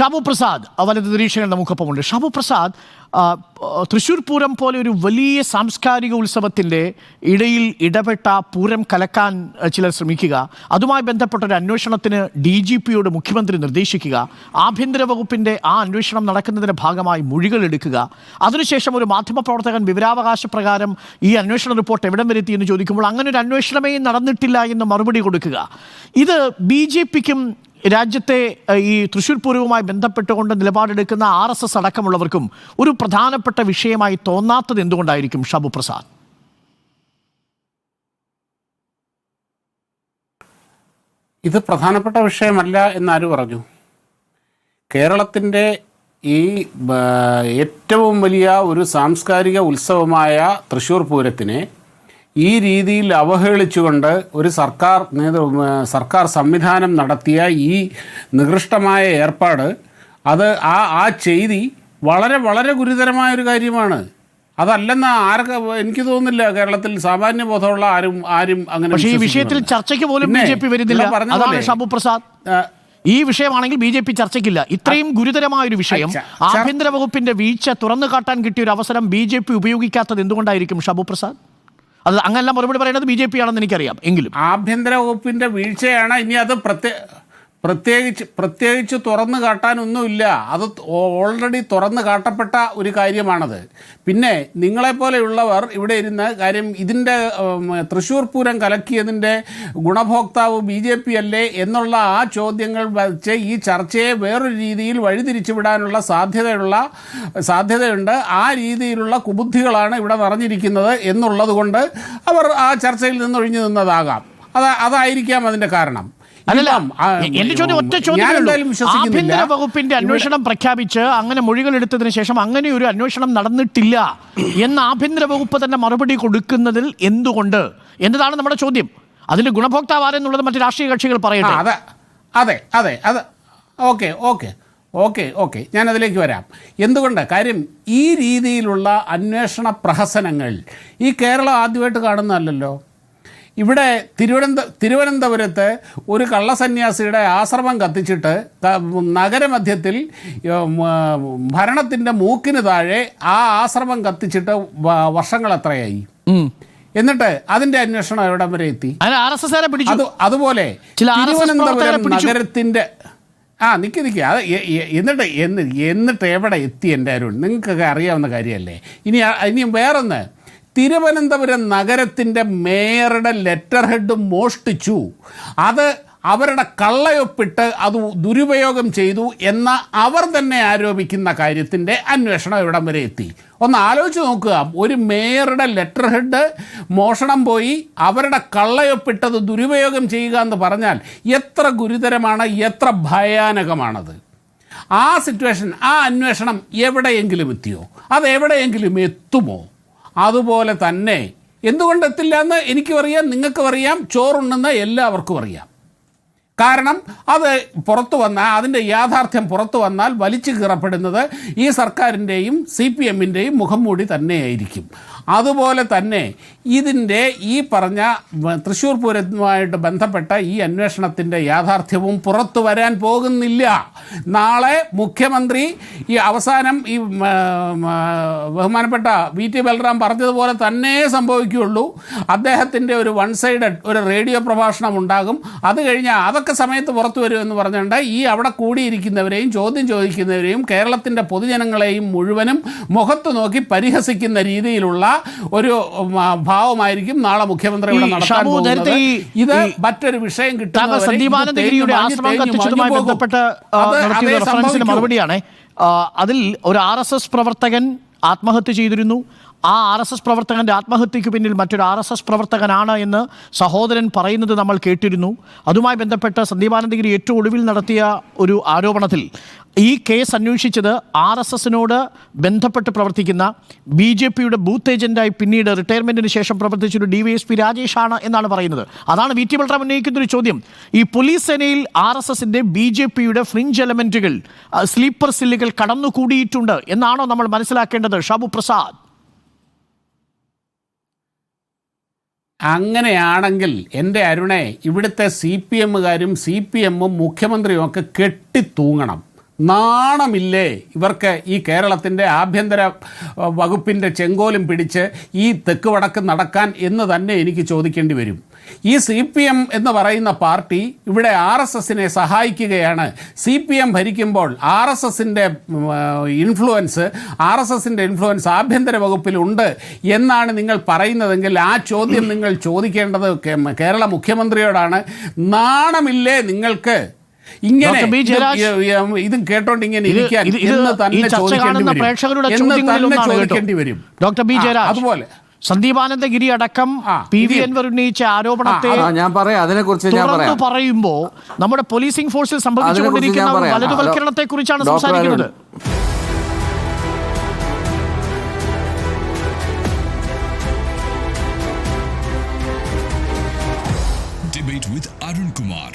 ഷാബു പ്രസാദ് വലത് നിരീക്ഷകൻ നമുക്കൊപ്പമുണ്ട് ഷാബു പ്രസാദ് തൃശ്ശൂർ പൂരം പോലെ ഒരു വലിയ സാംസ്കാരിക ഉത്സവത്തിന്റെ ഇടയിൽ ഇടപെട്ട പൂരം കലക്കാൻ ചിലർ ശ്രമിക്കുക. അതുമായി ബന്ധപ്പെട്ട ഒരു അന്വേഷണത്തിന് ഡി ജി പിയോട് മുഖ്യമന്ത്രി നിർദ്ദേശിക്കുക. ആഭ്യന്തര വകുപ്പിന്റെ ആ അന്വേഷണം നടക്കുന്നതിന്റെ ഭാഗമായി മൊഴികൾ എടുക്കുക. അതിനുശേഷം ഒരു മാധ്യമപ്രവർത്തകൻ വിവരാവകാശ പ്രകാരം ഈ അന്വേഷണ റിപ്പോർട്ട് എവിടം വരുത്തി എന്ന് ചോദിക്കുമ്പോൾ അങ്ങനെ ഒരു അന്വേഷണമേ നടന്നിട്ടില്ല എന്ന് മറുപടി കൊടുക്കുക. ഇത് ബി ജെ പിക്കും രാജ്യത്തെ ഈ തൃശ്ശൂർ പൂരവുമായി ബന്ധപ്പെട്ടുകൊണ്ട് നിലപാടെടുക്കുന്ന ആർ എസ് എസ് അടക്കമുള്ളവർക്കും ഒരു പ്രധാനപ്പെട്ട വിഷയമായി തോന്നാത്തത് എന്തുകൊണ്ടായിരിക്കും ഷബു പ്രസാദ്? ഇത് പ്രധാനപ്പെട്ട വിഷയമല്ല എന്നാര് പറഞ്ഞു? കേരളത്തിന്റെ ഈ ഏറ്റവും വലിയ ഒരു സാംസ്കാരിക ഉത്സവമായ തൃശ്ശൂർ പൂരത്തിനെ ഈ രീതിയിൽ അവഹേളിച്ചുകൊണ്ട് ഒരു സർക്കാർ നേതൃ സർക്കാർ സംവിധാനം നടത്തിയ ഈ നികൃഷ്ടമായ ഏർപ്പാട് അത് ആ ആ ചെയ്തി വളരെ വളരെ ഗുരുതരമായ ഒരു കാര്യമാണ്. അതല്ലെന്ന് ആർക്ക് എനിക്ക് തോന്നുന്നില്ല കേരളത്തിൽ സാമാന്യ ബോധമുള്ള ആരും ആരും അങ്ങനെ പക്ഷേ ഈ വിഷയത്തിൽ ചർച്ചയ്ക്ക് പോലും ബി ജെ പി വരുന്നില്ല. അതാണ് പ്രസാദ്. ഈ വിഷയമാണെങ്കിൽ ബി ജെ പി ചർച്ചയ്ക്കില്ല. ഇത്രയും ഗുരുതരമായ ഒരു വിഷയം. ആഭ്യന്തര വകുപ്പിന്റെ വീഴ്ച തുറന്നു കാട്ടാൻ കിട്ടിയ ഒരു അവസരം ബി ജെ പി ഉപയോഗിക്കാത്തത് എന്തുകൊണ്ടായിരിക്കും ഷബു പ്രസാദ്? അത് അങ്ങനെല്ലാം മറുപടി പറയുന്നത് ബി ജെ പി ആണെന്ന് എനിക്കറിയാം എങ്കിലും. ആഭ്യന്തര വകുപ്പിന്റെ വീഴ്ചയാണ് ഇനി അത് പ്രത്യേ പ്രത്യേകിച്ച് പ്രത്യേകിച്ച് തുറന്നു കാട്ടാനൊന്നുമില്ല. അത് ഓൾറെഡി തുറന്നു കാട്ടപ്പെട്ട ഒരു കാര്യമാണത്. പിന്നെ നിങ്ങളെപ്പോലെയുള്ളവർ ഇവിടെ ഇരുന്ന് കാര്യം ഇതിന്റെ തൃശ്ശൂർ പൂരം കലക്കിയതിന്റെ ഗുണഭോക്താവ് ബി ജെ പി അല്ലേ എന്നുള്ള ആ ചോദ്യങ്ങൾ വച്ച് ഈ ചർച്ചയെ വേറൊരു രീതിയിൽ വഴിതിരിച്ചു വിടാനുള്ള സാധ്യതയുള്ള സാധ്യതയുണ്ട്. ആ രീതിയിലുള്ള കുബുദ്ധികളാണ് ഇവിടെ നിറഞ്ഞിരിക്കുന്നത് എന്നുള്ളത് കൊണ്ട് അവർ ആ ചർച്ചയിൽ നിന്ന് ഒഴിഞ്ഞു നിന്നതാകാം. അത് അതായിരിക്കാം അതിന്റെ കാരണം. അല്ലല്ല എന്റെ ചോദ്യം ഒറ്റ ചോദ്യം ആഭ്യന്തര വകുപ്പിന്റെ അന്വേഷണം പ്രഖ്യാപിച്ച് അങ്ങനെ മൊഴികൾ എടുത്തതിന് ശേഷം അങ്ങനെ ഒരു അന്വേഷണം നടന്നിട്ടില്ല എന്ന് ആഭ്യന്തര വകുപ്പ് തന്നെ മറുപടി കൊടുക്കുന്നതിൽ എന്തുകൊണ്ട്? എന്നതാണ് നമ്മുടെ ചോദ്യം. അതിന് ഗുണഭോക്താവ് ആരെന്നുള്ളത് മറ്റു രാഷ്ട്രീയ കക്ഷികൾ പറയട്ടെ. അതെ. അതെ അതെ അത് ഓക്കെ ഓക്കെ ഓക്കെ ഓക്കെ. ഞാൻ അതിലേക്ക് വരാം. എന്തുകൊണ്ട്? കാര്യം ഈ രീതിയിലുള്ള അന്വേഷണ പ്രഹസനങ്ങൾ ഈ കേരളം ആദ്യമായിട്ട് കാണുന്നതല്ലല്ലോ. ഇവിടെ തിരുവനന്ത തിരുവനന്തപുരത്ത് ഒരു കള്ളസന്യാസിയുടെ ആശ്രമം കത്തിച്ചിട്ട് നഗരമധ്യത്തിൽ ഭരണത്തിന്റെ മൂക്കിന് താഴെ ആ ആശ്രമം കത്തിച്ചിട്ട് വർഷങ്ങൾ എത്രയായി? എന്നിട്ട് അതിന്റെ അന്വേഷണം എവിടം വരെ എത്തി? അതുപോലെ തിരുവനന്തപുരം നഗരത്തിന്റെ ആ നിക്ക് നിക്ക്. അത് എന്നിട്ട് എന്ന് എന്നിട്ട് എവിടെ എത്തി എന്റെ അരുൺ? നിങ്ങൾക്കൊക്കെ അറിയാവുന്ന കാര്യമല്ലേ? ഇനി ഇനിയും ഇനി വേറൊന്ന്. തിരുവനന്തപുരം നഗരത്തിന്റെ മേയറുടെ ലെറ്റർ ഹെഡ് മോഷ്ടിച്ചു. അത് അവരുടെ കള്ളയൊപ്പിട്ട് അത് ദുരുപയോഗം ചെയ്തു എന്ന അവർ തന്നെ ആരോപിക്കുന്ന കാര്യത്തിന്റെ അന്വേഷണം ഇവിടം വരെ എത്തി. ഒന്ന് ആലോചിച്ച് നോക്കുക. ഒരു മേയറുടെ ലെറ്റർ ഹെഡ് മോഷണം പോയി അവരുടെ കള്ളയൊപ്പിട്ടത് ദുരുപയോഗം ചെയ്യുക എന്ന് പറഞ്ഞാൽ എത്ര ഗുരുതരമാണ് എത്ര ഭയാനകമാണത്. ആ സിറ്റുവേഷൻ ആ അന്വേഷണം എവിടെയെങ്കിലും എത്തിയോ? അത് എവിടെയെങ്കിലും എത്തുമോ? അതുപോലെ തന്നെ. എന്തുകൊണ്ട് എത്തില്ല എന്ന് എനിക്കും അറിയാം നിങ്ങൾക്കും അറിയാം ചോറുണ്ടെന്ന് എല്ലാവർക്കും അറിയാം. കാരണം അത് പുറത്തു വന്നാൽ അതിന്റെ യാഥാർത്ഥ്യം പുറത്തു വന്നാൽ വലിച്ചു കീറപ്പെടുന്നത് ഈ സർക്കാരിന്റെയും സി പി എമ്മിന്റെയും മുഖം മൂടി തന്നെയായിരിക്കും. അതുപോലെ തന്നെ ഇതിന്റെ ഈ പറഞ്ഞ തൃശ്ശൂർ പൂരവുമായിട്ട് ബന്ധപ്പെട്ട ഈ അന്വേഷണത്തിന്റെ യാഥാർത്ഥ്യവും പുറത്തു വരാൻ പോകുന്നില്ല. നാളെ മുഖ്യമന്ത്രി ഈ അവസാനം ഈ ബഹുമാനപ്പെട്ട വി ടി ബൽറാം പറഞ്ഞതുപോലെ തന്നെ സംഭവിക്കുകയുള്ളൂ. അദ്ദേഹത്തിന്റെ ഒരു വൺ സൈഡ് ഒരു റേഡിയോ പ്രഭാഷണം ഉണ്ടാകും. അത് കഴിഞ്ഞാൽ അതൊക്കെ സമയത്ത് പുറത്തു എന്ന് പറഞ്ഞുകൊണ്ട് ഈ അവിടെ കൂടിയിരിക്കുന്നവരെയും ചോദ്യം ചോദിക്കുന്നവരെയും കേരളത്തിന്റെ പൊതുജനങ്ങളെയും മുഴുവനും മുഖത്ത് നോക്കി പരിഹസിക്കുന്ന രീതിയിലുള്ള ഒരു ഭാവമായിരിക്കും നാളെ മുഖ്യമന്ത്രി ഇവിടെ നടത്താൻ പോകുന്നത്. ഇത് മറ്റൊരു വിഷയം കിട്ടുന്ന. മറുപടിയാണ്. അതിൽ ഒരു ആർ എസ് എസ് പ്രവർത്തകൻ ആത്മഹത്യ ചെയ്തിരുന്നു. ആ ആർ എസ് എസ് പ്രവർത്തകന്റെ ആത്മഹത്യക്ക് പിന്നിൽ മറ്റൊരു ആർ എസ് എസ് പ്രവർത്തകനാണ് എന്ന് സഹോദരൻ പറയുന്നത് നമ്മൾ കേട്ടിരുന്നു. അതുമായി ബന്ധപ്പെട്ട് സന്ദീപാനന്ദഗിരി ഏറ്റവും ഒടുവിൽ നടത്തിയ ഒരു ആരോപണത്തിൽ ഈ കേസ് അന്വേഷിച്ചത് ആർ എസ് എസിനോട് ബന്ധപ്പെട്ട് പ്രവർത്തിക്കുന്ന ബി ജെ പിയുടെ ബൂത്ത് ഏജന്റായി പിന്നീട് റിട്ടയർമെന്റിന് ശേഷം പ്രവർത്തിച്ചൊരു ഡി വൈ എസ് പി രാജേഷാണ് എന്നാണ് പറയുന്നത്. അതാണ് വി ടി ബൽറാം ഉന്നയിക്കുന്ന ഒരു ചോദ്യം. ഈ പോലീസ് സേനയിൽ ആർ എസ് എസിന്റെ ബി ജെ പിയുടെ ഫ്രിഞ്ച് എലമെന്റുകൾ സ്ലീപ്പർ സെല്ലുകൾ കടന്നുകൂടിയിട്ടുണ്ട് എന്നാണോ നമ്മൾ മനസ്സിലാക്കേണ്ടത്? ഷാബു പ്രസാദ്. അങ്ങനെയാണെങ്കിൽ എന്റെ അരുണെ ഇവിടുത്തെ സി പി എമ്മുകാരും സി പി എമ്മും മുഖ്യമന്ത്രിയും ഒക്കെ കെട്ടിത്തൂങ്ങണം. നാണമില്ലേ ഇവർക്ക് ഈ കേരളത്തിന്റെ ആഭ്യന്തര വകുപ്പിന്റെ ചെങ്കോലും പിടിച്ച് ഈ തെക്ക് വടക്ക് നടക്കാൻ എന്ന് തന്നെ എനിക്ക് ചോദിക്കേണ്ടി വരും. ഈ സി പി എം എന്ന് പറയുന്ന പാർട്ടി ഇവിടെ ആർ എസ് എസിനെ സഹായിക്കുകയാണ്. സി പി എം ഭരിക്കുമ്പോൾ ആർ എസ് എസിന്റെ ഇൻഫ്ലുവൻസ് ആർ എസ് എസിന്റെ ഇൻഫ്ലുവൻസ് ആഭ്യന്തര വകുപ്പിലുണ്ട് എന്നാണ് നിങ്ങൾ പറയുന്നതെങ്കിൽ ആ ചോദ്യം നിങ്ങൾ ചോദിക്കേണ്ടത് കേരള മുഖ്യമന്ത്രിയോടാണ്. നാണമില്ലേ നിങ്ങൾക്ക്? ഇങ്ങനെ ഇതും കേട്ടോണ്ട് ഇങ്ങനെ ഇരിക്കാൻ എന്ന് തന്നെ ചോദിക്കേണ്ടി വരും. അതുപോലെ. സന്ദീപാനന്ദഗിരി അടക്കം പി വി അൻവർ ഉന്നയിച്ച ആരോപണത്തെ ഞാൻ പറയാം. അതിനെ കുറിച്ച് ഞാൻ പറയുമ്പോ നമ്മുടെ പോലീസിംഗ് ഫോഴ്സിൽ സംഭവിച്ചുകൊണ്ടിരിക്കുന്ന വലതുവൽക്കരണത്തെ കുറിച്ചാണ് സംസാരിക്കുന്നത്. With Arun Kumar.